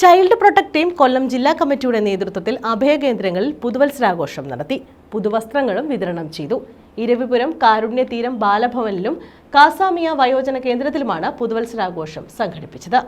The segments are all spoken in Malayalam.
ചൈൽഡ് പ്രൊട്ടക്ട് ടീം കൊല്ലം ജില്ലാ കമ്മിറ്റിയുടെ നേതൃത്വത്തിൽ അഭയകേന്ദ്രങ്ങളിൽ പുതുവത്സരാഘോഷം നടത്തി. പുതുവസ്ത്രങ്ങളും വിതരണം ചെയ്തു. ഇരവിപുരം കാരുണ്യതീരം ബാലഭവനിലും കാസാമിയ വയോജന കേന്ദ്രത്തിലുമാണ് പുതുവത്സരാഘോഷം സംഘടിപ്പിച്ചത്.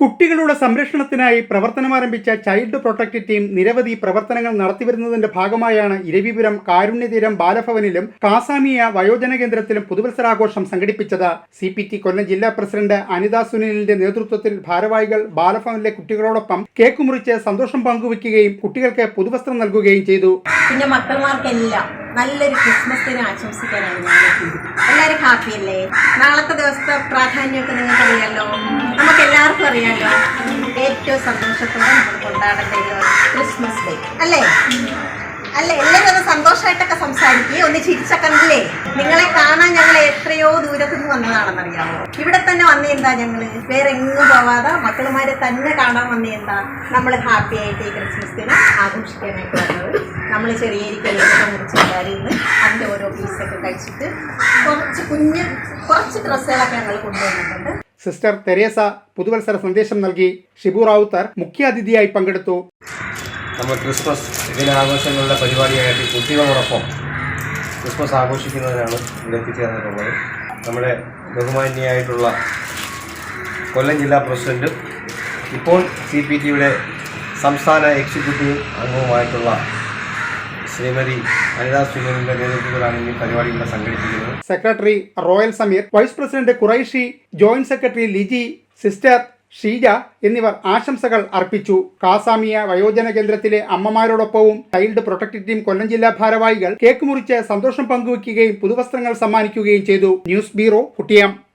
കുട്ടികളുടെ സംരക്ഷണത്തിനായി പ്രവർത്തനമാരംഭിച്ച ചൈൽഡ് പ്രൊട്ടക്റ്റ് ടീം നിരവധി പ്രവർത്തനങ്ങൾ നടത്തിവരുന്നതിന്റെ ഭാഗമായാണ് ഇരവിപുരം കാരുണ്യതീരം ബാലഭവനിലും കാസാമിയ വയോജന കേന്ദ്രത്തിലും പുതുവത്സരാഘോഷം സംഘടിപ്പിച്ചത്. സി പി ടി കൊല്ലം ജില്ലാ പ്രസിഡന്റ് അനിത സുനിലിന്റെ നേതൃത്വത്തിൽ ഭാരവാഹികൾ ബാലഭവനിലെ കുട്ടികളോടൊപ്പം കേക്ക് മുറിച്ച് സന്തോഷം പങ്കുവയ്ക്കുകയും കുട്ടികൾക്ക് പുതുവസ്ത്രം നൽകുകയും ചെയ്തു. പിന്നെ നല്ലൊരു ക്രിസ്മസ് ദിനം ആശംസിക്കാനാണ് ഞാൻ എല്ലാവരും ഹാപ്പി അല്ലേ? നാളത്തെ ദിവസത്തെ പ്രാധാന്യമൊക്കെ നിങ്ങൾക്ക് അറിയാലോ നമുക്ക് എല്ലാവർക്കും അറിയാലോ? ഏറ്റവും സന്തോഷത്തോടെ നമ്മൾ കൊണ്ടാടേണ്ട ഒരു ക്രിസ്മസ് ഡേ അല്ലേ? അല്ലേ? എല്ലാവരും ഒന്ന് സന്തോഷമായിട്ടൊക്കെ സംസാരിക്കുകയും ഒന്ന് ചിരിച്ചക്കണ്ടല്ലേ നിങ്ങളെ കാണാൻ ഞങ്ങൾ എത്രയോ ദൂരത്തു നിന്ന് വന്നതാണെന്നറിയാമോ? ഇവിടെ തന്നെ വന്നെന്താ എന്താ ഞങ്ങൾ വേറെ എങ്ങും പോവാതെ മക്കളുമാരെ തന്നെ കാണാൻ വന്നേ എന്താ നമ്മൾ ഹാപ്പി ആയിട്ട് ഈ ക്രിസ്മസ് ദിനം ആഘോഷിക്കാനായിട്ട് വന്നത്. നമ്മൾ ചെറിയ എല്ലാവരും ഇന്ന് അതിന്റെ ഓരോ പീസൊക്കെ കഴിച്ചിട്ട് കുറച്ച് കുഞ്ഞ് കുറച്ച് ഡ്രസ്സുകളൊക്കെ ഞങ്ങൾ കൊണ്ടുവന്നിട്ടുണ്ട്. സിസ്റ്റർ തെരേസ പുതുവത്സര സന്ദേശം നൽകി ഷിബു റാവുത്തർ മുഖ്യാതിഥിയായി പങ്കെടുത്തു. നമ്മൾ ക്രിസ്മസ് ദിനാഘോഷങ്ങളുടെ പരിപാടിയായിട്ട് കുട്ടികളോടൊപ്പം ക്രിസ്മസ് ആഘോഷിക്കുന്നതിനാണ് ഇവിടെ എത്തിച്ചേർന്നിട്ടുള്ളത്. നമ്മുടെ ബഹുമാന്യായിട്ടുള്ള കൊല്ലം ജില്ലാ പ്രസിഡന്റും ഇപ്പോൾ സി പി ടിയുടെ സംസ്ഥാന എക്സിക്യൂട്ടീവ് അംഗവുമായിട്ടുള്ള ശ്രീമതി അനിതാ സുനിലിന്റെ നേതൃത്വത്തിലാണ് ഈ പരിപാടി ഇവിടെ സംഘടിപ്പിക്കുന്നത്. Secretary Royal Sameer vice president Qureshi joint secretary Liji sister Sheeja എന്നിവർ ആശംസകൾ അർപ്പിച്ചു. കാസാമിയ വയോജന കേന്ദ്രത്തിലെ അമ്മമാരോടൊപ്പവും ചൈൽഡ് പ്രൊട്ടക്റ്റീവ് ടീം കൊല്ലം ജില്ലാ ഭാരവാഹികൾ കേക്ക് മുറിച്ച് സന്തോഷം പങ്കുവയ്ക്കുകയും പുതുവസ്ത്രങ്ങൾ സമ്മാനിക്കുകയും ചെയ്തു. News bureau Kuttiyam.